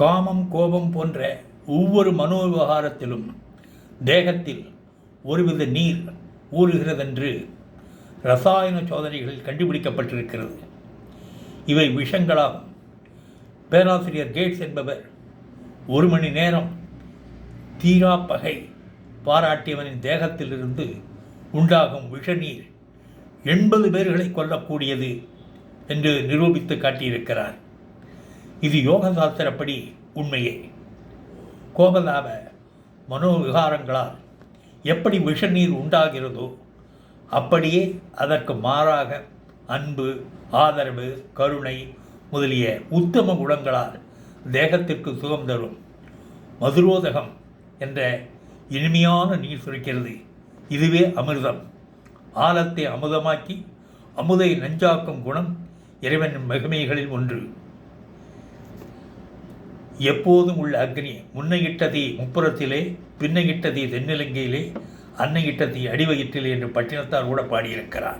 காமம் கோபம் போன்ற ஒவ்வொரு மனோவிவகாரத்திலும் தேகத்தில் ஒருவித நீர் ஊறுகிறதென்று ரசாயன சோதனைகளில் கண்டுபிடிக்கப்பட்டிருக்கிறது. இவை விஷங்களாகும் பேராசிரியர் கேட்ஸ் என்பவர் ஒரு மணி நேரம் தீரா பகை பாராட்டியவனின் தேகத்திலிருந்து உண்டாகும் விஷநீர் எண்பது பேர்களை கொல்லக்கூடியது என்று நிரூபித்து காட்டியிருக்கிறார். இது யோக சாஸ்திரப்படி உண்மையே. கோபலாப மனோவிகாரங்களால் எப்படி விஷநீர் உண்டாகிறதோ அப்படியே அதற்கு மாறாக அன்பு ஆதரவு கருணை முதலிய உத்தம குணங்களால் தேகத்திற்கு சுகம் தரும். மதுரோதகம் என்ற இனிமையான நீர் சுரக்கிறது. இதுவே அமிர்தம். ஆலத்தை அமுதமாக்கி அமுதை நஞ்சாக்கும் குணம் இறைவன் மகிமைகளில் ஒன்று. எப்போதும் உள்ள அக்னி முன்னையிட்டது முப்புறத்திலே பின்னையிட்டதே தென்னிலங்கையிலே அன்னையிட்ட தீ அடிவயிற்றிலே என்று பட்டினத்தார் கூட பாடியிருக்கிறார்.